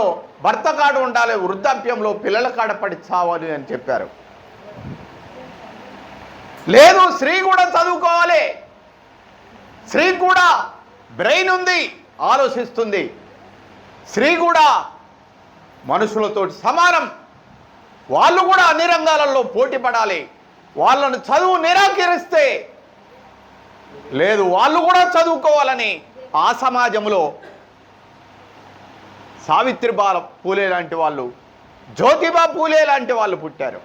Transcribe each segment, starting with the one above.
కాలంలో భర్త కాడ ఉండాలి వృద్ధాప్యంలో పిల్లల కాడ పడి చావాలి అని చెప్పారు. లేదు స్త్రీ కూడా చదువుకోవాలి. స్త్రీ కూడా బ్రెయిన్ ఉంది ఆలోచిస్తుంది. స్త్రీ కూడా మనుషులతో సమానం. వాళ్ళు కూడా అన్ని రంగాలలో పోటీ పడాలి. వాళ్ళను చదువు నిరాకరిస్తే లేదు వాళ్ళు కూడా చదువుకోవాలని ఆ సమాజంలో సావిత్రిబాల పూలే లాంటి వాళ్ళు జ్యోతిబా పూలే లాంటి వాళ్ళు పుట్టారు.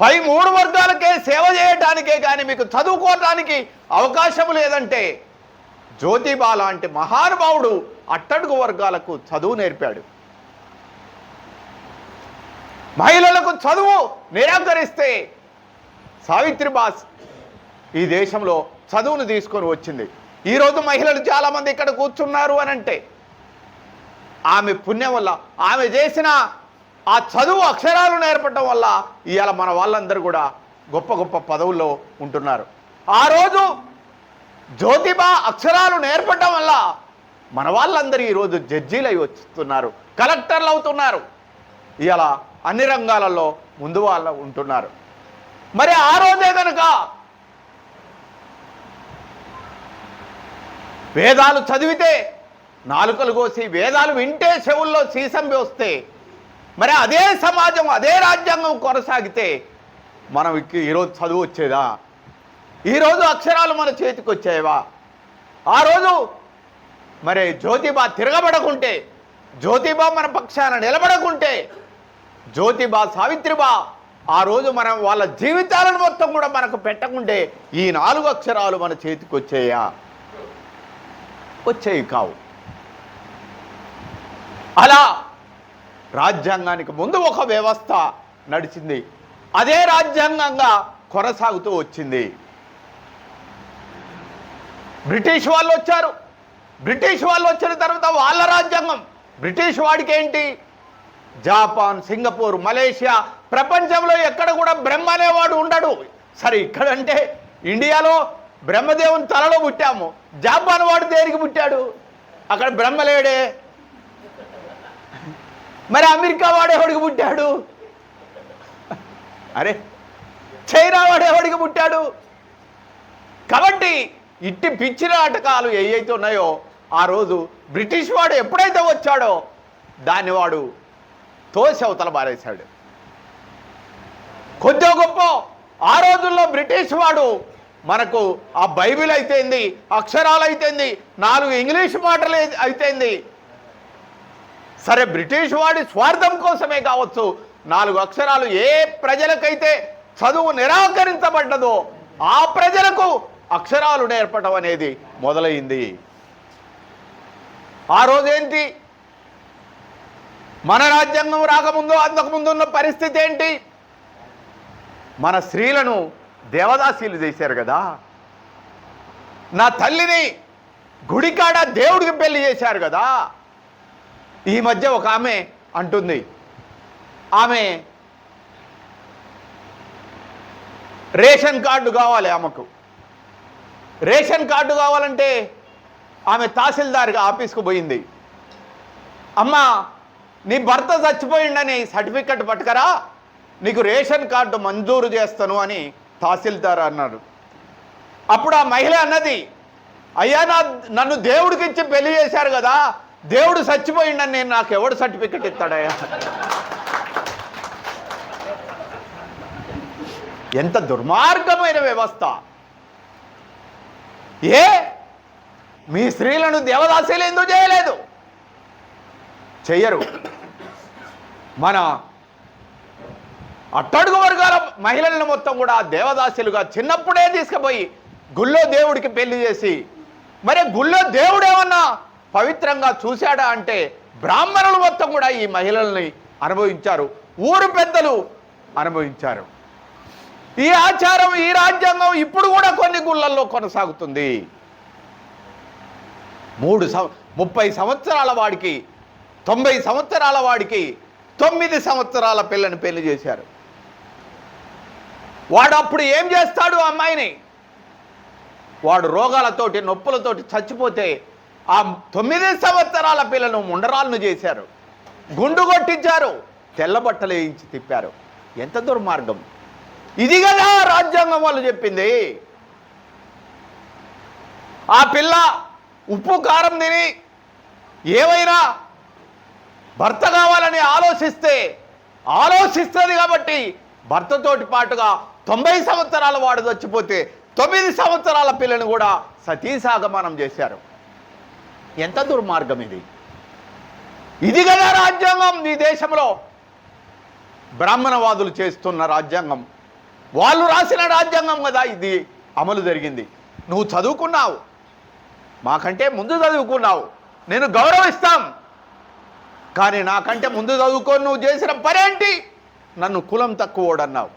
పై మూడు వర్గాలకే సేవ చేయటానికే కానీ మీకు చదువుకోవటానికి అవకాశం లేదంటే జ్యోతిబా లాంటి మహానుభావుడు అట్టడుగు వర్గాలకు చదువు నేర్పాడు. మహిళలకు చదువు నిరాకరిస్తే సావిత్రిబాస్ ఈ దేశంలో చదువును తీసుకొని వచ్చింది. ఈరోజు మహిళలు చాలామంది ఇక్కడ కూర్చున్నారు అని అంటే ఆమె పుణ్యం వల్ల ఆమె చేసిన ఆ చదువు అక్షరాలు నేర్పడం వల్ల ఇవాళ మన వాళ్ళందరూ కూడా గొప్ప గొప్ప పదవుల్లో ఉంటున్నారు. ఆ రోజు జ్యోతిబా అక్షరాలు నేర్పడం వల్ల మన వాళ్ళందరూ ఈరోజు జడ్జీలు అయి వస్తున్నారు కలెక్టర్లు అవుతున్నారు. ఇవాళ అన్ని రంగాలలో ముందు వాళ్ళు ఉంటున్నారు. మరి ఆ రోజే కనుక వేదాలు చదివితే నాలుకలు కోసి వేదాలు వింటే చెవుల్లో సీసంబి వస్తే మరి అదే సమాజం అదే రాజ్యాంగం కొనసాగితే మనం ఈరోజు చదువు వచ్చేదా? ఈరోజు అక్షరాలు మన చేతికి వచ్చేవా ఆ రోజు మరి జ్యోతిబా తిరగబడకుంటే జ్యోతిబా మన పక్షాన నిలబడకుంటే జ్యోతిబా సావిత్రిబా ఆ రోజు మనం వాళ్ళ జీవితాలను మొత్తం కూడా మనకు పెట్టకుంటే ఈ నాలుగు అక్షరాలు మన చేతికి వచ్చేయా? వచ్చేవి కావు. అలా రాజ్యాంగానికి ముందు ఒక వ్యవస్థ నడిచింది. అదే రాజ్యాంగంగా కొనసాగుతూ వచ్చింది. బ్రిటిష్ వాళ్ళు వచ్చారు. బ్రిటిష్ వాళ్ళు వచ్చిన తర్వాత వాళ్ళ రాజ్యాంగం. బ్రిటిష్ వాడికి ఏంటి జాపాన్ సింగపూర్ మలేషియా ప్రపంచంలో ఎక్కడ కూడా బ్రహ్మ అనేవాడు ఉండడు. సరే ఇక్కడంటే ఇండియాలో బ్రహ్మదేవుని తలలో పుట్టాము. జాపాన్ వాడు దేనికి పుట్టాడు? అక్కడ బ్రహ్మ లేడే. మరి అమెరికా వాడు ఎవడికి పుట్టాడు? అరే చైనా వాడు ఎవడికి పుట్టాడు? కాబట్టి ఇట్టి పిచ్చి నాటకాలు ఏవైతే ఉన్నాయో ఆ రోజు బ్రిటిష్ వాడు ఎప్పుడైతే వచ్చాడో దాన్ని వాడు తోసి అవతల బారేశాడు కొద్దిగా గొప్ప ఆ రోజుల్లో బ్రిటిష్ వాడు మనకు ఆ బైబిల్ అయితేంది అక్షరాలు అయితేంది నాలుగు ఇంగ్లీష్ మాటలు అయితేంది సరే బ్రిటిష్ వాడి స్వార్థం కోసమే కావచ్చు. నాలుగు అక్షరాలు ఏ ప్రజలకైతే చదువు నిరాకరించబడ్డదో ఆ ప్రజలకు అక్షరాలు నేర్పడం అనేది మొదలైంది. ఆ రోజేంటి? మన రాజ్యాంగం రాకముందు అంతకుముందు ఉన్న పరిస్థితి ఏంటి? మన స్త్రీలను దేవదాసీలు చేశారు కదా. నా తల్లిని గుడికాడ దేవుడికి పెళ్ళి చేశారు కదా. ఈ మధ్య ఒక ఆమె అంటుంది. ఆమె రేషన్ కార్డు కావాలి ఆమెకు. రేషన్ కార్డు కావాలంటే ఆమె తహసీల్దార్ ఆఫీస్కు పోయింది. అమ్మ నీ భర్త చచ్చిపోయిండని సర్టిఫికెట్ పట్టుకరా నీకు రేషన్ కార్డు మంజూరు చేస్తాను అని తహసీల్దార్ అన్నాడు. అప్పుడు ఆ మహిళ అన్నది అయ్యా నా నన్ను దేవుడికి ఇచ్చి పెళ్ళి చేశారు కదా దేవుడు చచ్చిపోయిండని నేను నాకు ఎవడు సర్టిఫికెట్ ఇస్తాడయ్యా? ఎంత దుర్మార్గమైన వ్యవస్థ. ఏ? మీ స్త్రీలను దేవదాసీలు ఎందుకు చేయలేదు? చెయ్యరు. మన అట్టడుగు వర్గాల మహిళలను మొత్తం కూడా దేవదాసులుగా చిన్నప్పుడే తీసుకుపోయి గుళ్ళో దేవుడికి పెళ్ళి చేసి మరి గుళ్ళో దేవుడు ఏమన్నా పవిత్రంగా చూశాడా అంటే బ్రాహ్మణులు మొత్తం కూడా ఈ మహిళల్ని అనుభవించారు. ఊరు పెద్దలు అనుభవించారు. ఈ ఆచారం ఈ రాజ్యాంగం ఇప్పుడు కూడా కొన్ని గుళ్ళల్లో కొనసాగుతుంది. మూడు సం ముప్పై సంవత్సరాల వాడికి తొంభై సంవత్సరాల వాడికి తొమ్మిది సంవత్సరాల పిల్లని పెళ్ళి చేశారు. వాడు అప్పుడు ఏం చేస్తాడు అమ్మాయిని? వాడు రోగాలతోటి నొప్పులతోటి చచ్చిపోతే ఆ తొమ్మిది సంవత్సరాల పిల్లను ముండరాలను చేశారు. గుండు కొట్టించారు. తెల్ల బట్టలు వేయించి తిప్పారు. ఎంత దుర్మార్గం. ఇది కదా రాజ్యాంగం వాళ్ళు చెప్పింది. ఆ పిల్ల ఉప్పు కారం తిని ఏమైనా భర్త కావాలని ఆలోచిస్తే ఆలోచిస్తుంది కాబట్టి భర్తతోటి పాటుగా తొంభై సంవత్సరాల వాడు చచ్చిపోతే తొమ్మిది సంవత్సరాల పిల్లని కూడా సతీసాగమనం చేశారు. ఎంత దుర్మార్గం ఇది? ఇది కదా రాజ్యాంగం ఈ దేశంలో. బ్రాహ్మణవాదులు చేస్తున్న రాజ్యాంగం. వాళ్ళు రాసిన రాజ్యాంగం కదా ఇది. అమలు జరిగింది. నువ్వు చదువుకున్నావు. మాకంటే ముందు చదువుకున్నావు. నేను గౌరవిస్తాం. కానీ నాకంటే ముందు చదువుకొని నువ్వు చేసిన పనేంటి? నన్ను కులం తక్కువడన్నావు.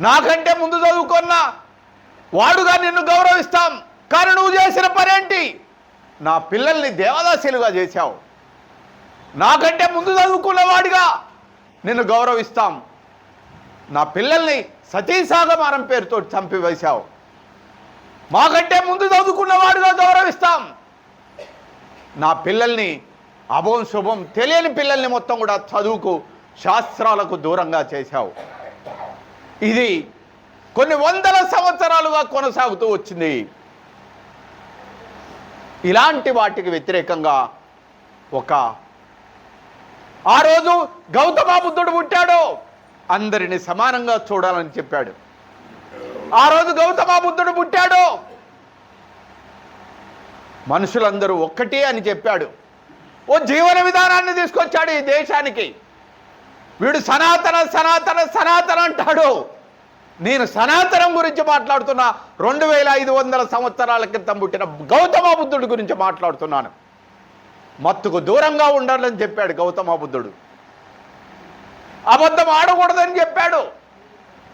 నాకంటే ముందు చదువుకున్నా. వాడుగా నిన్ను గౌరవిస్తాం. కానీ నువ్వు చేసిన పనేంటి? నా పిల్లల్ని దేవదాసులుగా చేశావు. నాకంటే ముందు చదువుకున్న వాడిగా నిన్ను గౌరవిస్తాం. నా పిల్లల్ని సతీసాగమారం పేరుతో చంపివేశావు. మాకంటే ముందు చదువుకున్నవాడుగా గౌరవిస్తాం. నా పిల్లల్ని అభం శుభం తెలియని పిల్లల్ని మొత్తం కూడా చదువుకు శాస్త్రాలకు దూరంగా చేశావు. ఇది కొన్ని వందల సంవత్సరాలుగా కొనసాగుతూ వచ్చింది. ఇలాంటి వాటికి వ్యతిరేకంగా ఒక ఆ రోజు గౌతమ బుద్ధుడు పుట్టాడు. అందరిని సమానంగా చూడాలని చెప్పాడు. ఆ రోజు గౌతమ బుద్ధుడు పుట్టాడు. మనుషులందరూ ఒక్కటే అని చెప్పాడు. ఓ జీవన విధానాన్ని తీసుకొచ్చాడు ఈ దేశానికి. వీడు సనాతన సనాతన సనాతన అంటాడు. నేను సనాతనం గురించి మాట్లాడుతున్నా. రెండు వేల ఐదు వందల సంవత్సరాల క్రితం పుట్టిన గౌతమ బుద్ధుడి గురించి మాట్లాడుతున్నాను. మత్తుకు దూరంగా ఉండాలని చెప్పాడు గౌతమ బుద్ధుడు. అబద్ధం ఆడకూడదని చెప్పాడు.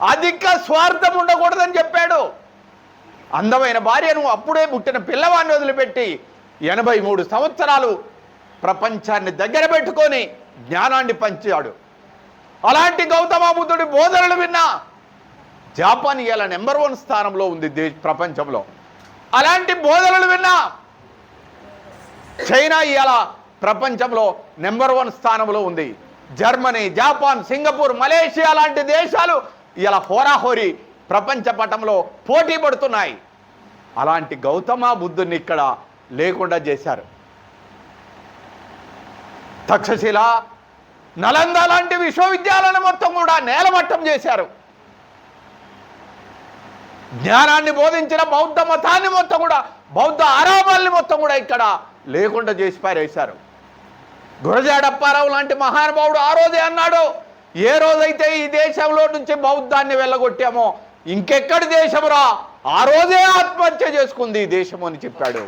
అధిక స్వార్థం ఉండకూడదని చెప్పాడు. అందమైన భార్యను అప్పుడే పుట్టిన పిల్లవాడిని వదిలిపెట్టి ఎనభై మూడు సంవత్సరాలు ప్రపంచాన్ని దగ్గర పెట్టుకొని జ్ఞానాన్ని పంచాడు. అలాంటి గౌతమ బుద్ధుడి బోధనలు విన్నా జాపాన్ ఇవాళ నెంబర్ వన్ స్థానంలో ఉంది దే ప్రపంచంలో. అలాంటి బోధనలు విన్నా చైనా ఇవాళ ప్రపంచంలో నెంబర్ వన్ స్థానంలో ఉంది. జర్మనీ జపాన్ సింగపూర్ మలేషియా లాంటి దేశాలు ఇలా హోరాహోరీ ప్రపంచ పటంలో పోటీ పడుతున్నాయి. అలాంటి గౌతమ బుద్ధుని ఇక్కడ లేకుండా చేశారు. తక్షశిల నలంద లాంటి విశ్వవిద్యాలయాలను మొత్తం కూడా నేలమట్టం చేశారు. జ్ఞానాన్ని బోధించిన బౌద్ధ మతాన్ని మొత్తం కూడా బౌద్ధ ఆరామాల్ని మొత్తం కూడా ఇక్కడ లేకుండా చేసి పారేశారు గురజాడప్పారావు లాంటి మహానుభావుడు ఆ రోజే అన్నాడు ఏ రోజైతే ఈ దేశంలో నుంచి బౌద్ధాన్ని వెళ్ళగొట్టామో ఇంకెక్కడి దేశమురా? ఆ రోజే ఆత్మహత్య చేసుకుంది ఈ దేశం అని చెప్పాడు.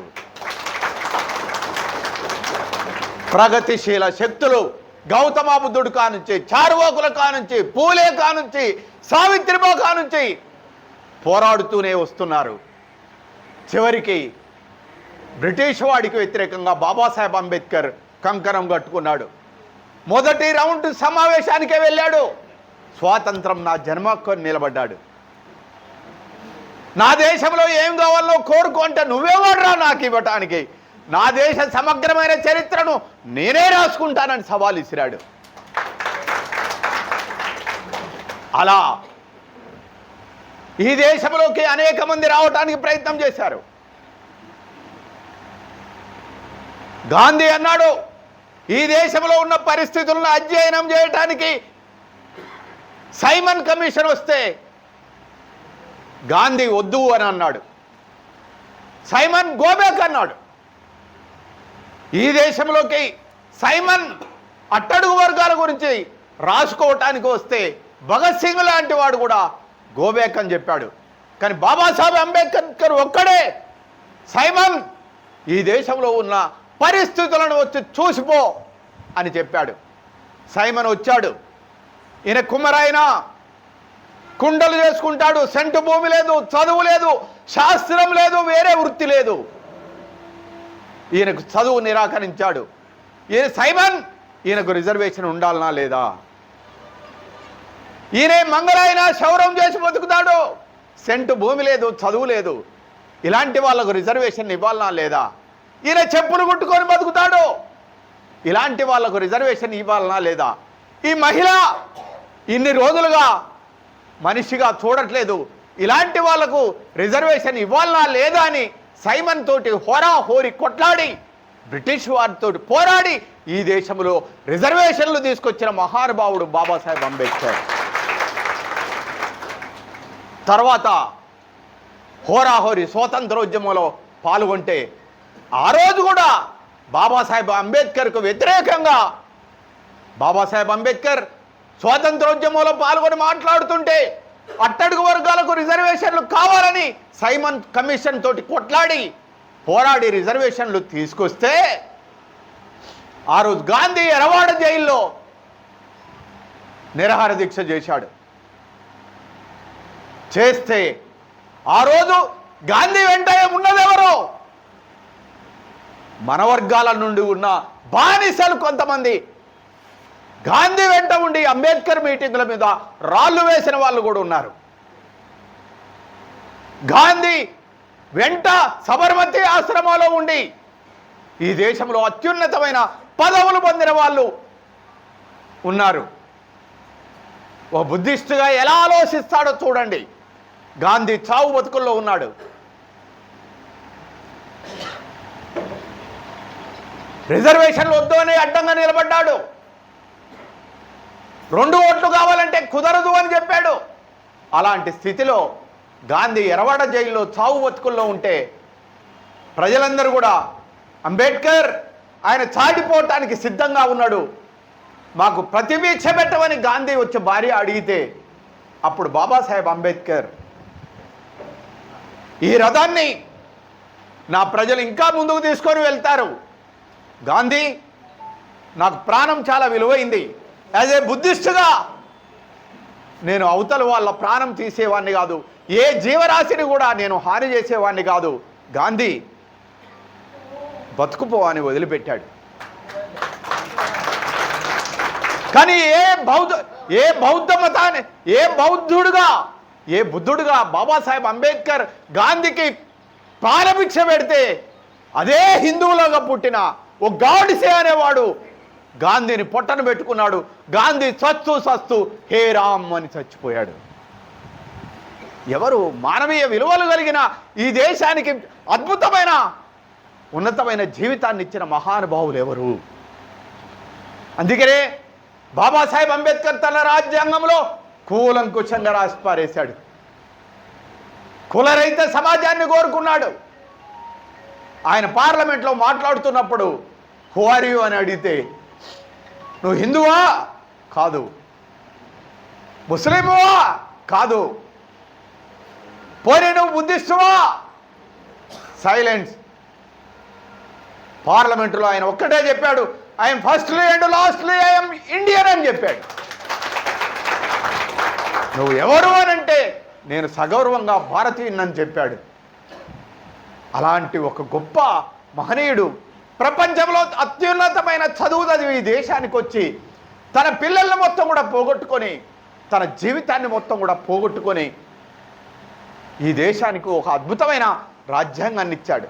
ప్రగతిశీల శక్తులు గౌతమ బుద్ధుడు కానుంచి చారువాకుల కానుంచి పూలే కానుంచి సావిత్రిబా కానుంచి పోరాడుతూనే వస్తున్నారు. చివరికి బ్రిటిష్ వాడికి వ్యతిరేకంగా బాబాసాహెబ్ అంబేద్కర్ కంకణం కట్టుకున్నాడు. మొదటి రౌండ్ సమావేశానికే వెళ్ళాడు. స్వాతంత్రం నా జన్మకు నిలబడ్డాడు. నా దేశంలో ఏం కావాలో కోరుకో అంటే నువ్వేవాడురా నాకు ఇవ్వటానికి. నా దేశ సమగ్రమైన చరిత్రను నేనే రాసుకుంటానని సవాల్ ఇసిరాడు అలా ఈ దేశంలోకి అనేక మంది రావటానికి ప్రయత్నం చేశారు. గాంధీ అన్నాడు ఈ దేశంలో ఉన్న పరిస్థితులను అధ్యయనం చేయటానికి సైమన్ కమిషన్ వస్తే గాంధీ వద్దు అని అన్నాడు. సైమన్ గోబేక్ అన్నాడు. ఈ దేశంలోకి సైమన్ అట్టడుగు వర్గాల గురించి రాసుకోవటానికి వస్తే భగత్ సింగ్ లాంటి వాడు కూడా గోబ్యాక్ అని చెప్పాడు. కానీ బాబాసాహెబ్ అంబేద్కర్ ఒక్కడే. సైమన్ ఈ దేశంలో ఉన్న పరిస్థితులను వచ్చి చూసిపో అని చెప్పాడు. సైమన్ వచ్చాడు. ఈయన కుమ్మరాయన కుండలు చేసుకుంటాడు. సెంటు భూమి లేదు చదువు లేదు శాస్త్రం లేదు వేరే వృత్తి లేదు. ఈయనకు చదువు నిరాకరించాడు. ఈయన సైమన్ ఈయనకు రిజర్వేషన్ ఉండాలనా లేదా? ఈయనే మంగళాయన శౌరం చేసి బతుకుతాడు. సెంటు భూమి లేదు చదువు లేదు. ఇలాంటి వాళ్ళకు రిజర్వేషన్ ఇవ్వాలనా లేదా? ఈయన చెప్పులు కుట్టుకొని బతుకుతాడు. ఇలాంటి వాళ్ళకు రిజర్వేషన్ ఇవ్వాలనా లేదా? ఈ మహిళ ఇన్ని రోజులుగా మనిషిగా చూడట్లేదు. ఇలాంటి వాళ్ళకు రిజర్వేషన్ ఇవ్వాలనా లేదా అని సైమన్ తోటి హోరా హోరి కొట్లాడి బ్రిటిష్ వారితో పోరాడి ఈ దేశంలో రిజర్వేషన్లు తీసుకొచ్చిన మహానుభావుడు బాబాసాహెబ్ అంబేద్కర్. తర్వాత హోరాహోరి స్వాతంత్రోద్యమంలో పాల్గొంటే ఆ రోజు కూడా బాబాసాహెబ్ అంబేద్కర్కు వ్యతిరేకంగా బాబాసాహెబ్ అంబేద్కర్ స్వాతంత్రోద్యమంలో పాల్గొని మాట్లాడుతుంటే అట్టడుగు వర్గాలకు రిజర్వేషన్లు కావాలని సైమన్ కమిషన్ తోటి కొట్లాడి పోరాడి రిజర్వేషన్లు తీసుకొస్తే ఆ రోజు గాంధీ ఎరవాడ జైల్లో నిరహార దీక్ష చేశాడు. చేస్తే ఆ రోజు గాంధీ వెంట ఉన్నదెవరో మన వర్గాల నుండి ఉన్న బానిసలు కొంతమంది. గాంధీ వెంట ఉండి అంబేద్కర్ మీటింగుల మీద రాళ్ళు వేసిన వాళ్ళు కూడా ఉన్నారు. గాంధీ వెంట సబర్మతి ఆశ్రమంలో ఉండి ఈ దేశంలో అత్యున్నతమైన పదవులు పొందిన వాళ్ళు ఉన్నారు. ఓ బుద్ధిస్టుగా ఎలా ఆలోచిస్తాడో చూడండి. గాంధీ చావు బతుకుల్లో ఉన్నాడు. రిజర్వేషన్లు వద్దు అని అడ్డంగా నిలబడ్డాడు. రెండు ఓట్లు కావాలంటే కుదరదు అని చెప్పాడు. అలాంటి స్థితిలో గాంధీ ఎరవాడ జైల్లో చావు బతుకుల్లో ఉంటే ప్రజలందరూ కూడా అంబేద్కర్ ఆయన చాటిపోవటానికి సిద్ధంగా ఉన్నాడు. మాకు ప్రతిపీక్ష పెట్టమని గాంధీ వచ్చి భార్య అడిగితే అప్పుడు బాబాసాహెబ్ అంబేద్కర్ ఈ రథాన్ని నా ప్రజలు ఇంకా ముందుకు తీసుకొని వెళ్తారు. గాంధీ నాకు ప్రాణం చాలా విలువైంది. యాజ్ ఏ బుద్ధిస్టుగా నేను అవతల వాళ్ళ ప్రాణం తీసేవాడిని కాదు ఏ జీవరాశిని కూడా నేను హాని చేసేవాడిని కాదు. గాంధీ బతుకుపో అని వదిలిపెట్టాడు. కానీ ఏ బౌద్ధ ఏ బౌద్ధ మతాన్ని ఏ బౌద్ధుడుగా ఏ బుద్ధుడుగా బాబాసాహెబ్ అంబేద్కర్ గాంధీకి ప్రారభిక్ష పెడితే అదే హిందువులుగా పుట్టిన ఓ గాడిసే అనేవాడు గాంధీని పొట్టను పెట్టుకున్నాడు. గాంధీ సత్తు సత్తు హే రామ్ అని చచ్చిపోయాడు. ఎవరు మానవీయ విలువలు కలిగిన ఈ దేశానికి అద్భుతమైన ఉన్నతమైన జీవితాన్ని ఇచ్చిన మహానుభావులు ఎవరు? అందుకనే బాబాసాహెబ్ అంబేద్కర్ తన రాజ్యాంగంలో కూలంకుశంగా రాసి పారేశాడు కులరహిత సమాజాన్ని కోరుకున్నాడు. ఆయన పార్లమెంట్లో మాట్లాడుతున్నప్పుడు హు ఆర్ యు అని అడిగితే నువ్వు హిందువా? కాదు. ముస్లిమువా కాదు. పోనీ నువ్వు బుద్ధిస్తువా సైలెన్స్. పార్లమెంటులో ఆయన ఒక్కటే చెప్పాడు I'm firstly and lastly I'm Indian అని చెప్పాడు. నువ్వు ఎవరు అని అంటే నేను సగౌరవంగా భారతీయునని చెప్పాడు. అలాంటి ఒక గొప్ప మహనీయుడు ప్రపంచంలో అత్యున్నతమైన చదువు చదివి ఈ దేశానికి వచ్చి తన పిల్లల్ని మొత్తం కూడా పోగొట్టుకొని తన జీవితాన్ని మొత్తం కూడా పోగొట్టుకొని ఈ దేశానికి ఒక అద్భుతమైన రాజ్యాంగాన్ని ఇచ్చాడు.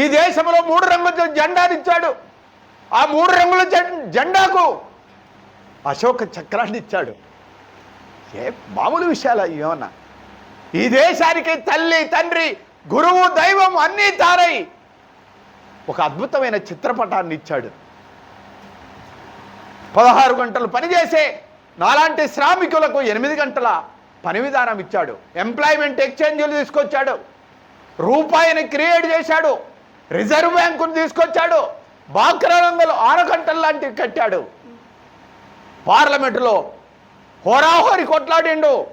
ఈ దేశంలో మూడు రంగుల జెండాని ఇచ్చాడు. ఆ మూడు రంగుల జెండాకు అశోక చక్రాన్ని ఇచ్చాడు. ఏ మామూలు విషయాలు ఏమన్నా? ఈ దేశానికి తల్లి తండ్రి గురువు దైవం అన్నీ తారై ఒక అద్భుతమైన చిత్రపటాన్ని ఇచ్చాడు. పదహారు గంటలు పనిచేసే నాలాంటి శ్రామికులకు ఎనిమిది గంటల పని విధానం ఇచ్చాడు. ఎంప్లాయ్మెంట్ ఎక్స్చేంజ్లు తీసుకొచ్చాడు. రూపాయిని క్రియేట్ చేశాడు. రిజర్వ్ బ్యాంకును తీసుకొచ్చాడు. బాక్రా రంగులు ఆనకట్టలు లాంటివి కట్టాడు. పార్లమెంటులో హోరాహోరి కొట్లాడిండు.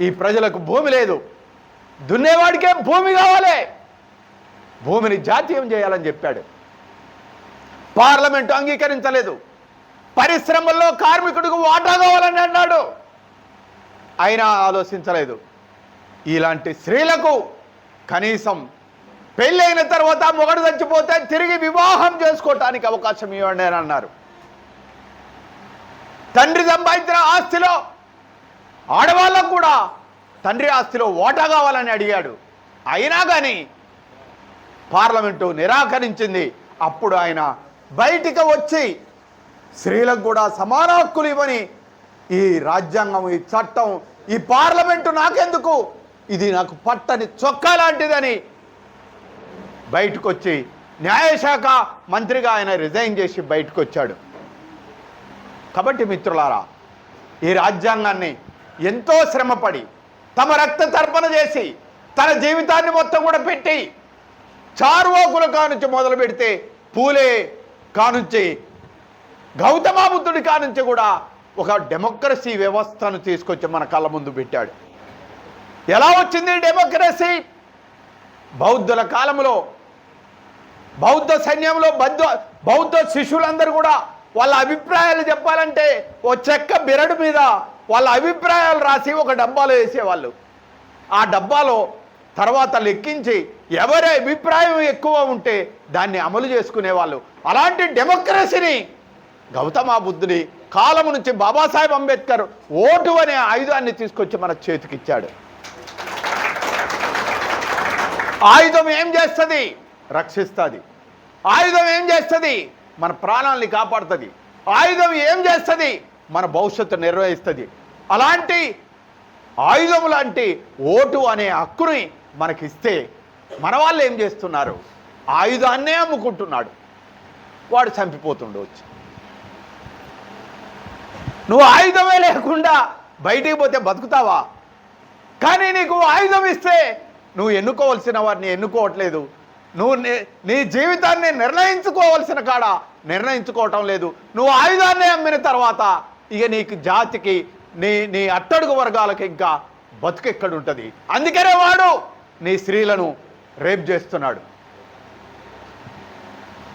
ఈ ప్రజలకు భూమి లేదు. దున్నేవాడికే భూమి కావాలి. భూమిని జాతీయం చేయాలని చెప్పాడు. పార్లమెంటు అంగీకరించలేదు. పరిశ్రమల్లో కార్మికుడికి వాటా కావాలని అన్నాడు. అయినా ఆలోచించలేదు. ఇలాంటి స్త్రీలకు కనీసం పెళ్ళైన తర్వాత మొగడు చచ్చిపోతే తిరిగి వివాహం చేసుకోవటానికి అవకాశం ఇవ్వండి అని అన్నారు. తండ్రి సంపాదించిన ఆస్తిలో ఆడవాళ్ళకు కూడా తండ్రి ఆస్తిలో ఓటా కావాలని అడిగాడు. అయినా కానీ పార్లమెంటు నిరాకరించింది. అప్పుడు ఆయన బయటికి వచ్చి స్త్రీలకు కూడా సమాన హక్కులు ఇవ్వని ఈ రాజ్యాంగం ఈ చట్టం ఈ పార్లమెంటు నాకెందుకు? ఇది నాకు పట్టని చొక్కా లాంటిదని బయటకు వచ్చి న్యాయశాఖ మంత్రిగా ఆయన రిజైన్ చేసి బయటకు వచ్చాడు కాబట్టి మిత్రులారా ఈ రాజ్యాంగాన్ని ఎంతో శ్రమపడి తమ రక్త తర్పణ చేసి తన జీవితాన్ని మొత్తం కూడా పెట్టి చార్వాకుల కానుంచి మొదలు పెడితే పూలే కానుంచి గౌతమ బుద్ధుడి కానుంచి కూడా ఒక డెమోక్రసీ వ్యవస్థను తీసుకొచ్చి మన కళ్ళ ముందు పెట్టాడు. ఎలా వచ్చింది డెమోక్రసీ? బౌద్ధుల కాలంలో బౌద్ధ సైన్యంలో బౌద్ధ బౌద్ధ శిష్యులందరూ కూడా వాళ్ళ అభిప్రాయాలు చెప్పాలంటే ఓ చెక్క బిరడు మీద వాళ్ళ అభిప్రాయాలు రాసి ఒక డబ్బాలో వేసేవాళ్ళు. ఆ డబ్బాలో తర్వాత లెక్కించి ఎవరి అభిప్రాయం ఎక్కువ ఉంటే దాన్ని అమలు చేసుకునేవాళ్ళు. అలాంటి డెమోక్రసీని గౌతమ బుద్ధుని కాలము నుంచి బాబాసాహెబ్ అంబేద్కర్ ఓటు అనే ఆయుధాన్ని తీసుకొచ్చి మన చేతికిచ్చాడు. ఆయుధం ఏం చేస్తుంది? రక్షిస్తుంది. ఆయుధం ఏం చేస్తుంది? మన ప్రాణాలని కాపాడుతుంది. ఆయుధం ఏం చేస్తుంది? మన భవిష్యత్తు నిర్వహిస్తుంది. అలాంటి ఆయుధం లాంటి ఓటు అనే హక్కుని మనకిస్తే మన వాళ్ళు ఏం చేస్తున్నారు? ఆయుధాన్నే అమ్ముకుంటున్నాడు. వాడు చంపిపోతుండవచ్చు నువ్వు ఆయుధమే లేకుండా బయటికి పోతే బతుకుతావా? కానీ నీకు ఆయుధం ఇస్తే నువ్వు ఎన్నుకోవలసిన వారిని ఎన్నుకోవట్లేదు. నువ్వు నీ- నీ జీవితాన్ని నిర్ణయించుకోవలసిన కాడ నిర్ణయించుకోవటం లేదు. నువ్వు ఆయుధాన్ని అమ్మిన తర్వాత ఇక నీకు జాతికి నీ నీ అట్టడుగు వర్గాలకు ఇంకా బతుకెక్కడుంటుంది అందుకనే వాడు నీ స్త్రీలను రేప్ చేస్తున్నాడు.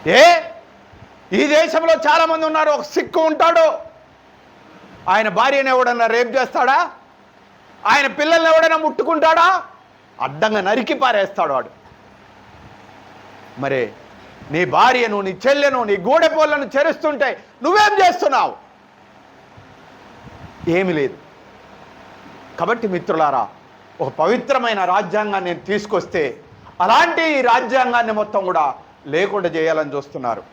ఏ? ఈ దేశంలో చాలామంది ఉన్నారు ఒక సిక్కు ఉంటాడు. ఆయన భార్యను ఎవడన్నా రేప్ చేస్తాడా? ఆయన పిల్లల్ని ఎవడైనా ముట్టుకుంటాడా? అడ్డంగా నరికి పారేస్తాడు వాడు. మరి నీ భార్యను నీ చెల్లెను నీ గూడెపోళ్ళను చెరుస్తుంటే నువ్వేం చేస్తున్నావు? ఏమి లేదు. కాబట్టి మిత్రులారా ఒక పవిత్రమైన రాజ్యాంగాన్ని నేను తీసుకొస్తే అలాంటి ఈ రాజ్యాంగాన్ని మొత్తం కూడా లేకుండా చేయాలని చూస్తున్నారు.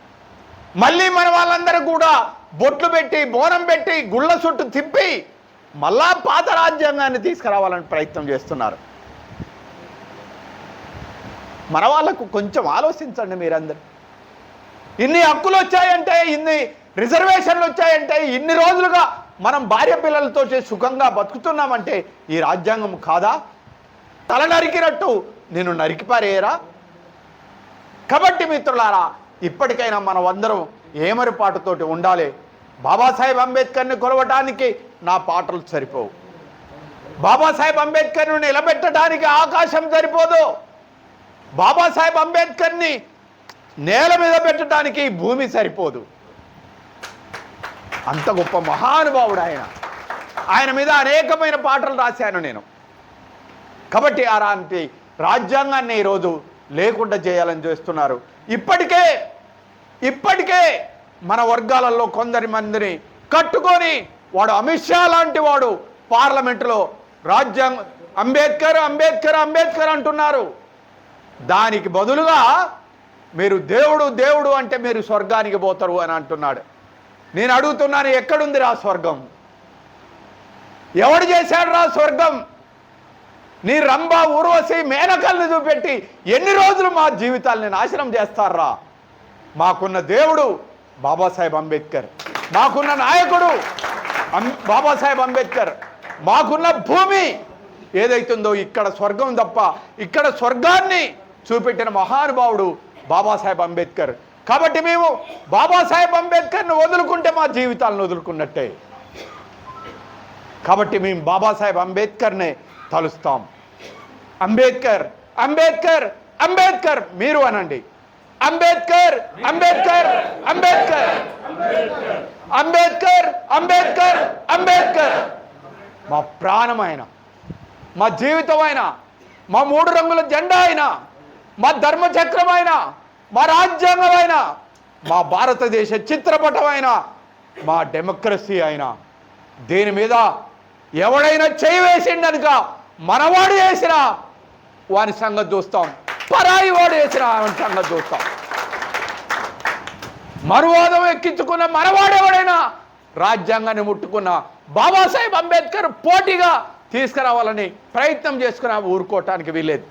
మళ్ళీ మన వాళ్ళందరూ కూడా బొట్లు పెట్టి బోనం పెట్టి గుళ్ళ చుట్టూ తిప్పి మళ్ళా పాత రాజ్యాంగాన్ని తీసుకురావాలని ప్రయత్నం చేస్తున్నారు. మన వాళ్ళకు కొంచెం ఆలోచించండి మీరందరూ. ఇన్ని హక్కులు వచ్చాయంటే ఇన్ని రిజర్వేషన్లు వచ్చాయంటే ఇన్ని రోజులుగా మనం భార్య పిల్లలతో సుఖంగా బతుకుతున్నామంటే ఈ రాజ్యాంగం కాదా? తల నరికినట్టు నేను నరికిపారేయరా? కాబట్టి మిత్రులారా ఇప్పటికైనా మనం అందరం ఏమరిపాటుతోటి ఉండాలి? బాబాసాహెబ్ అంబేద్కర్ని కొలవటానికి నా పాటలు సరిపోవు. బాబాసాహెబ్ అంబేద్కర్ను నిలబెట్టడానికి ఆకాశం సరిపోదు. బాబాసాహెబ్ అంబేద్కర్ని నేల మీద పెట్టడానికి భూమి సరిపోదు. అంత గొప్ప మహానుభావుడు ఆయన. ఆయన మీద అనేకమైన పాటలు రాశాను నేను. కాబట్టి అలాంటి రాజ్యాంగాన్ని ఈరోజు లేకుండా చేయాలని చేస్తున్నారు. ఇప్పటికే ఇప్పటికే మన వర్గాలలో కొందరి మందిని కట్టుకొని వాడు అమిత్ షా లాంటి వాడు పార్లమెంటులో రాజ్యాంగ అంబేద్కర్ అంబేద్కర్ అంబేద్కర్ అంటున్నారు. దానికి బదులుగా మీరు దేవుడు దేవుడు అంటే మీరు స్వర్గానికి పోతారు అని అంటున్నాడు. నేను అడుగుతున్నాను ఎక్కడుంది రా స్వర్గం? ఎవడు చేశాడు రా స్వర్గం? నీ రంభ ఊర్వశి మేనకల్ని చూపెట్టి ఎన్ని రోజులు మా జీవితాల్ని నాశనం చేస్తారా? మాకున్న దేవుడు బాబాసాహెబ్ అంబేద్కర్. మాకున్న నాయకుడు బాబాసాహెబ్ అంబేద్కర్. మాకున్న భూమి ఏదైతుందో ఇక్కడ స్వర్గం తప్ప ఇక్కడ స్వర్గాన్ని చూపెట్టిన మహానుభావుడు బాబాసాహెబ్ అంబేద్కర్. కాబట్టి మేము బాబాసాహెబ్ అంబేద్కర్ను వదులుకుంటే మా జీవితాలను వదులుకున్నట్టే. కాబట్టి మేము బాబాసాహెబ్ అంబేద్కర్నే తలుస్తాం. అంబేద్కర్ అంబేద్కర్ అంబేద్కర్ మీరు అనండి. అంబేద్కర్ అంబేద్కర్ అంబేద్కర్. అంబేద్కర్ అంబేద్కర్ అంబేద్కర్. మా ప్రాణమైన మా జీవితమైన మా మూడు రంగుల జెండా అయినా మా ధర్మచక్రమైన మా రాజ్యాంగమైన మా భారతదేశ చిత్రపటమైన మా డెమోక్రసీ అయినా దీని మీద ఎవడైనా చేయి వేసిండనుక మనవాడు చేసినా వాని సంగతి చూస్తాం. పరాయి వాడు వేసిన సంగతి చూస్తాం. మరువాదం ఎక్కించుకున్న మనవాడెవడైనా రాజ్యాంగాన్ని ముట్టుకున్న బాబాసాహెబ్ అంబేద్కర్ పోటీగా తీసుకురావాలని ప్రయత్నం చేసుకున్న ఊరుకోవటానికి వీలేదు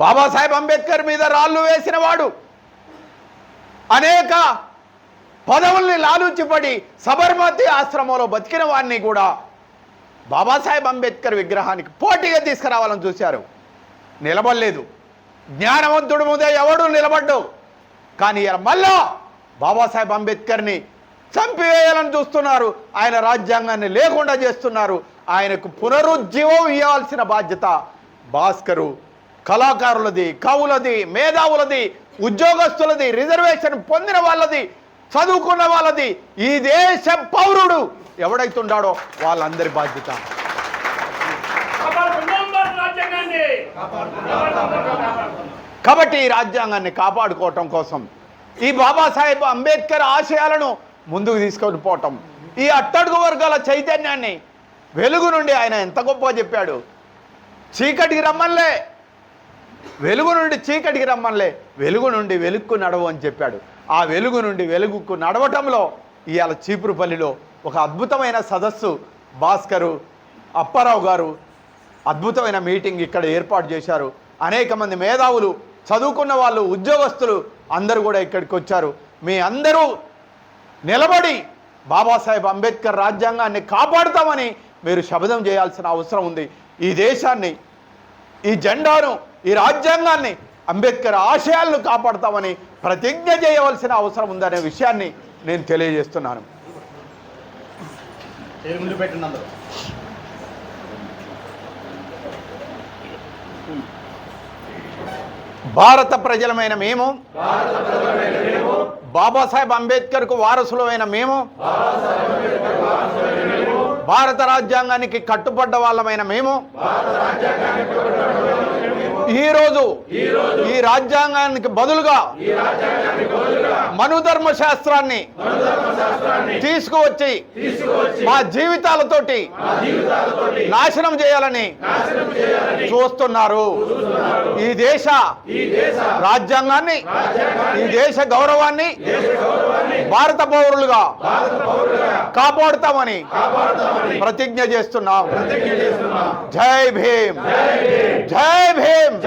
బాబాసాహెబ్ అంబేద్కర్ మీద రాళ్ళు వేసిన వాడు అనేక పదవుల్ని లాలూచిపడి సబర్మతి ఆశ్రమంలో బతికిన వాడిని కూడా బాబాసాహెబ్ అంబేద్కర్ విగ్రహానికి పోటీగా తీసుకురావాలని చూశారు. నిలబడలేదు. జ్ఞానవంతుడు ముందే ఎవడు నిలబడ్డు. కానీ ఇలా మళ్ళా బాబాసాహెబ్ అంబేద్కర్ని చంపివేయాలని చూస్తున్నారు. ఆయన రాజ్యాంగాన్ని లేకుండా చేస్తున్నారు. ఆయనకు పునరుజ్జీవం ఇవ్వాల్సిన బాధ్యత భాస్కరు కళాకారులది కవులది మేధావులది ఉద్యోగస్తులది రిజర్వేషన్ పొందిన వాళ్ళది చదువుకున్న వాళ్ళది ఈ దేశ పౌరుడు ఎవడైతుండాడో వాళ్ళందరి బాధ్యత. రాజ్యాంగాన్ని కాబట్టి ఈ రాజ్యాంగాన్ని కాపాడుకోవటం కోసం ఈ బాబాసాహెబ్ అంబేద్కర్ ఆశయాలను ముందుకు తీసుకొని పోవటం ఈ అట్టడుగు వర్గాల చైతన్యాన్ని వెలుగు నుండి ఆయన ఎంత గొప్ప చెప్పాడు. చీకటికి రమ్మన్లే. వెలుగు నుండి చీకటికి రమ్మన్లే. వెలుగు నుండి వెలుగుకు నడవు అని చెప్పాడు. ఆ వెలుగు నుండి వెలుగుకు నడవటంలో ఇవాళ చీపురుపల్లిలో ఒక అద్భుతమైన సదస్సు భాస్కరు అప్పారావు గారు అద్భుతమైన మీటింగ్ ఇక్కడ ఏర్పాటు చేశారు. అనేక మంది మేధావులు చదువుకున్న వాళ్ళు ఉద్యోగస్తులు అందరూ కూడా ఇక్కడికి వచ్చారు. మీ అందరూ నిలబడి బాబాసాహెబ్ అంబేద్కర్ రాజ్యాంగాన్ని కాపాడుతామని మీరు శపథం చేయాల్సిన అవసరం ఉంది. ఈ దేశాన్ని ఈ జెండాను ఈ రాజ్యాంగాన్ని అంబేద్కర్ ఆశయాలను కాపాడుతామని ప్రతిజ్ఞ చేయవలసిన అవసరం ఉందనే విషయాన్ని నేను తెలియజేస్తున్నాను. భారత ప్రజలమైన మేము బాబాసాహెబ్ అంబేద్కర్కు వారసులమైన మేము భారత రాజ్యాంగానికి కట్టుబడ్డ వాళ్ళమైన మేము ఈరోజు ఈ రాజ్యాంగానికి బదులుగా మనుధర్మ శాస్త్రాన్ని తీసుకువచ్చి మా జీవితాలతోటి నాశనం చేయాలని చూస్తున్నారు. ఈ దేశ రాజ్యాంగాన్ని ఈ దేశ గౌరవాన్ని భారత పౌరులుగా కాపాడుతామని ప్రతిజ్ఞ చేస్తున్నాం. జై భీమ్. జై భీమ్.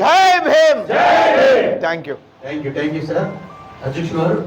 జై Bhim thank you thank you thank you sir అధ్యక్షుడు గారు